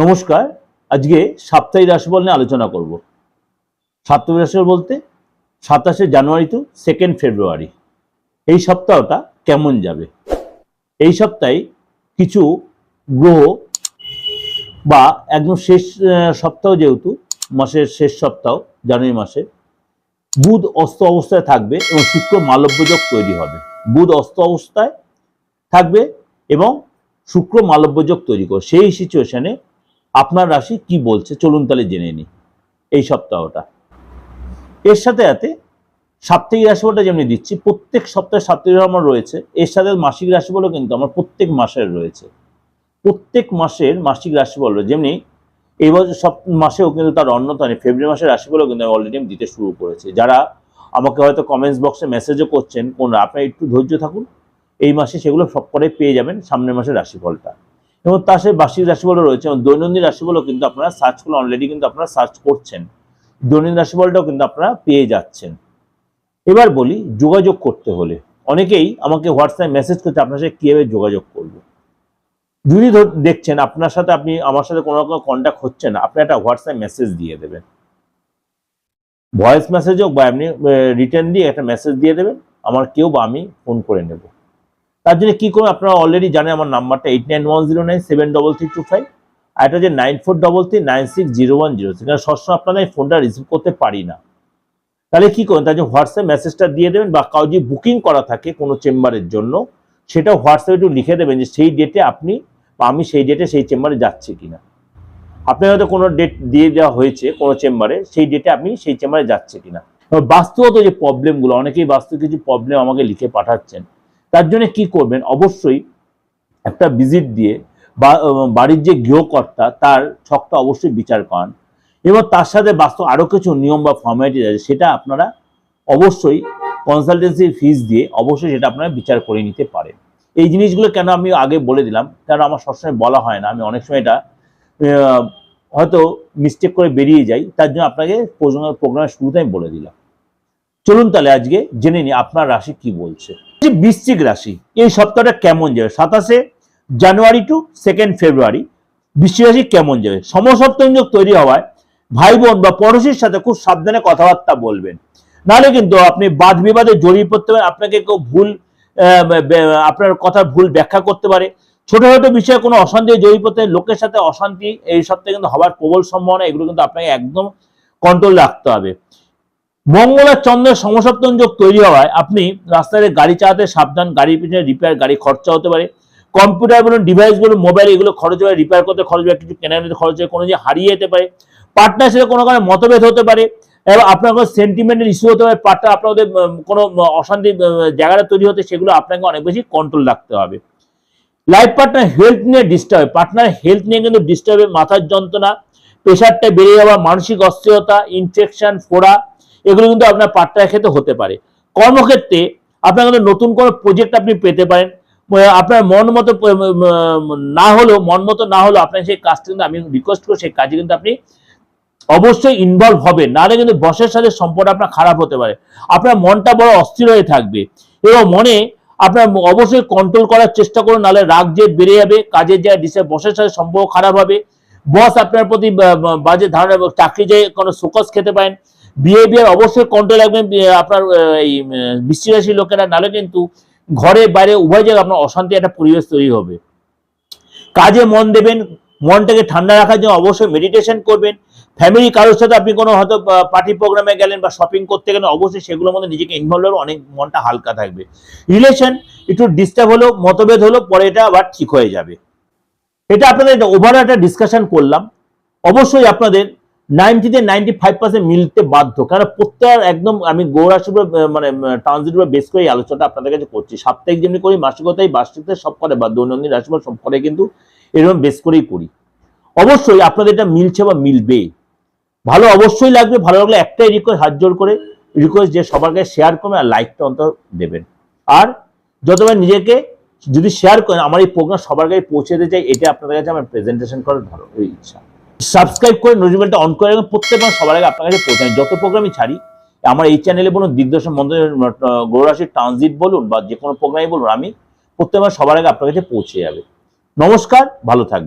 নমস্কার, আজকে সাপ্তাহিক রাশিফল নিয়ে আলোচনা করব। সাপ্তাহিক রাশিফল বলতে সাতাশে জানুয়ারি টু সেকেন্ড ফেব্রুয়ারি এই সপ্তাহটা কেমন যাবে? এই সপ্তাহে কিছু গ্রহ বা একদম শেষ সপ্তাহ যেহেতু, মাসের শেষ সপ্তাহ, জানুয়ারি মাসে, বুধ অস্ত অবস্থায় থাকবে এবং শুক্র মালব্যযোগ তৈরি হবে। বুধ অস্ত অবস্থায় থাকবে এবং শুক্র মালব্যযোগ তৈরি করবে। সেই সিচুয়েশনে আপনার রাশি কি বলছে? চলুন তাহলে জেনে নিই এই সপ্তাহটা। এর সাথে সাথে সাপ্তাহিক রাশিফলটা যেমনি দিচ্ছি, প্রত্যেক সপ্তাহে সাপ্তাহিক আমার রয়েছে। এর সাথে মাসিক রাশিফলও কিন্তু আমার প্রত্যেক মাসের রয়েছে। প্রত্যেক মাসের মাসিক রাশিফল যেমনি এই বছর সব মাসেও কিন্তু তার অন্যতম, ফেব্রুয়ারি মাসের রাশিফলও কিন্তু আমি অলরেডি দিতে শুরু করেছি। যারা আমাকে হয়তো কমেন্টস বক্সে মেসেজও করছেন কোন আপনারা একটু ধৈর্য থাকুন। এই মাসে সেগুলো সব করে পেয়ে যাবেন সামনের মাসের রাশিফলটা। এবং তার সাথে বার্ষিক রাশিফলও রয়েছে এবং দৈনন্দিন রাশিফলও কিন্তু আপনারা সার্চ করলে অলরেডি কিন্তু আপনারা সার্চ করছেন। দৈনন্দিন রাশিফলটাও কিন্তু আপনারা পেয়ে যাচ্ছেন। এবার বলি, যোগাযোগ করতে হলে। অনেকেই আমাকে হোয়াটসঅ্যাপে মেসেজ করছে, আপনার সাথে কীভাবে যোগাযোগ করব? যদি দেখছেন, আপনার সাথে আপনি, আমার সাথে কোনো রকম কন্ট্যাক্ট হচ্ছে না, আপনি একটা হোয়াটসঅ্যাপ মেসেজ দিয়ে দেবেন। ভয়েস মেসেজ হোক বা আপনি রিটার্ন দিয়ে একটা মেসেজ দিয়ে দেবেন। আমার কেউ বা আমি ফোন করে নেব। তার জন্য কি করবেন আপনারা অলরেডি জানেন আমার নাম্বারটা eight nine one zero nine seven double three two five আর এটা যে nine four double three nine six zero one zero সেখানে সবসময় আপনাদের এই ফোনটা রিসিভ করতে পারি না। তাহলে কী করবেন তার জন্য হোয়াটসঅ্যাপ মেসেজটা দিয়ে দেবেন বা কাউ যদি বুকিং করা থাকে কোনো চেম্বারের জন্য সেটা হোয়াটসঅ্যাপে একটু লিখে দেবেন যে সেই ডেটে আপনি বা আমি সেই ডেটে সেই চেম্বারে যাচ্ছি কিনা। আপনার হয়তো কোনো ডেট দিয়ে দেওয়া হয়েছে কোনো চেম্বারে, সেই ডেটে আপনি সেই চেম্বারে যাচ্ছে কিনা। এবার বাস্তবত যে প্রবলেমগুলো অনেকেই বাস্তব কিছু প্রবলেম আমাকে লিখে পাঠাচ্ছেন। তার জন্য কি করবেন? অবশ্যই একটা ভিজিট দিয়ে বা বাড়ির যে গৃহকর্তা তার ছকটা অবশ্যই বিচার করান। এবং তার সাথে বাস্তব আরও কিছু নিয়ম বা ফর্মালিটি আছে, সেটা আপনারা অবশ্যই কনসালটেন্সি ফিস দিয়ে অবশ্যই সেটা আপনারা বিচার করে নিতে পারেন। এই জিনিসগুলো কেন আমি আগে বলে দিলাম? কারণ আমার সবসময় বলা হয় না। আমি অনেক সময় এটা হয়তো মিস্টেক করে বেরিয়ে যাই, তার জন্য আপনাকে প্রোগ্রামের শুরুতে আমি বলে দিলাম। চলুন তাহলে আজকে জেনে নিই আপনার রাশি কি বলছে। যে বৃশ্চিক রাশি। এই সপ্তাহটা কেমন যাবে? সাতাশে জানুয়ারি টু সেকেন্ড ফেব্রুয়ারি বৃশ্চিক রাশি কেমন যাবে? সমসপ্তম তৈরি হওয়ায় ভাই বোন বা পড়োশির সাথে খুব সাবধানে কথাবার্তা বলবেন। নাহলে কিন্তু আপনি বাদ বিবাদে জড়িয়ে পড়তে পারেন, আপনাকে কেউ ভুল আপনার কথা ভুল ব্যাখ্যা করতে পারে। ছোট ছোট বিষয়ে কোনো অশান্তি জড়িয়ে পড়তে, লোকের সাথে অশান্তি, এই সপ্তাহে কিন্তু হওয়ার প্রবল সম্ভাবনা, এগুলো কিন্তু আপনাকে একদম কন্ট্রোল রাখতে হবে। মঙ্গল আর চন্দ্রের সমসপ্তম যোগ তৈরি হওয়ায় আপনি রাস্তায় গাড়ি চালাতে সাবধান, গাড়ির পিছনে রিপেয়ার গাড়ি খরচা হতে পারে। কম্পিউটার বলুন ডিভাইস বলুন মোবাইল এগুলো খরচ হয় রিপেয়ার করতে খরচ হয়, কিছু কেনার খরচ হয় কোনো যে হারিয়ে যেতে পারে। পার্টনার সাথে কোনো কারণে মতভেদ হতে পারে। এবং আপনার কোনো সেন্টিমেন্টের ইস্যু হতে পারে পার্টনার আপনাদের কোনো অশান্তি জায়গাটা তৈরি হতে, সেগুলো আপনাকে অনেক বেশি কন্ট্রোল রাখতে হবে। লাইফ পার্টনার হেলথ নিয়ে ডিস্টার্ব পার্টনার হেলথ নিয়ে কিন্তু ডিস্টার্বে মাথার যন্ত্রণা প্রেশারটা বেড়ে যাওয়া, মানসিক অস্থিরতা ইনফেকশন ফোড়া এগুলো কিন্তু আপনার পার্টনারের ক্ষেত্রে হতে পারে। কর্মক্ষেত্রে আপনার কিন্তু নতুন কোনো প্রজেক্ট আপনি পেতে পারেন। আপনার মন মতো না হলেও, মন মতো না হলেও আপনার সেই কাজটা কিন্তু আমি রিকোয়েস্ট করি সেই কাজে কিন্তু আপনি অবশ্যই ইনভলভ হবে নাহলে কিন্তু বসের সাথে সম্পর্ক আপনার খারাপ হতে পারে। আপনার মনটা বড় অস্থির হয়ে থাকবে। এবং মনে আপনার অবশ্যই কন্ট্রোল করার চেষ্টা করুন, নাহলে রাগ যে বেড়ে যাবে কাজের জায়গায় ডিসে বসের সাথে সম্পর্ক খারাপ হবে। বস আপনার প্রতি বাজে ধারণা চাকরি যে কোনো সুকস খেতে পারেন। বিহেভিয়ার অবশ্যই কন্ট্রোল রাখবেন আপনার এই বৃষ্টি লোকেরা, নাহলে কিন্তু ঘরে বাইরে উভয় জায়গায় আপনার অশান্তি, একটা পরিবেশ তৈরি হবে। কাজে মন দেবেন, মনটাকে ঠান্ডা রাখার জন্য অবশ্যই মেডিটেশন করবেন। ফ্যামিলি কারোর সাথে আপনি কোনো হয়তো পার্টি প্রোগ্রামে গেলেন বা শপিং করতে গেলেন, অবশ্যই সেগুলোর মধ্যে নিজেকে ইনভলভ হবে অনেক মনটা হালকা থাকবে। রিলেশন একটু ডিস্টার্ব হলো মতভেদ হলো পরে এটা আবার ঠিক হয়ে যাবে। এটা আপনাদের ওভার একটা ডিসকাশন করলাম। অবশ্যই আপনাদের নাইনটিতে নাইনটি ফাইভ পার্সেন্ট মিলতে বাধ্য। কারণ প্রত্যেক একদম আমি উপর, মানে ট্রানজিট উপর বেস করে আলোচনাটা আপনাদের কাছে করছি। সাপ্তাহিক যেমনি করি মাসিকতাই বার্ষিকতে সব করে বা দৈনন্দিন রাশিফল সব করে কিন্তু এরকম বেস করেই করি। অবশ্যই আপনাদের এটা মিলছে বা মিলবে ভালো অবশ্যই লাগবে ভালো লাগলে একটাই রিকোয়েস্ট হাত জোর করে রিকোয়েস্ট যে সবার কাছে শেয়ার করবেন আর লাইকটা অন্তত দেবেন। আর যতবার নিজেকে যদি শেয়ার করেন আমার এই প্রোগ্রাম সবার কাছে পৌঁছে দিতে চাই এটা আপনাদের কাছে আমার প্রেজেন্টেশন করার ভালো ইচ্ছা। সাবস্ক্রাইব করে নোটিফিকেশনটা অন করে রাখবেন। প্রত্যেকবার সবার আগে আপনার কাছে পৌঁছায় যত প্রোগ্রামই ছাড়ি, আমার এই চ্যানেলে বলুন, দিগদর্শন মন্ত্র গৌরাশির ট্রানজিট বলুন বা যে কোনো প্রোগ্রামই বলুন, আমি প্রত্যেক প্রত্যেকবার সবার আগে আপনার কাছে পৌঁছে যাবে। নমস্কার, ভালো থাকবেন।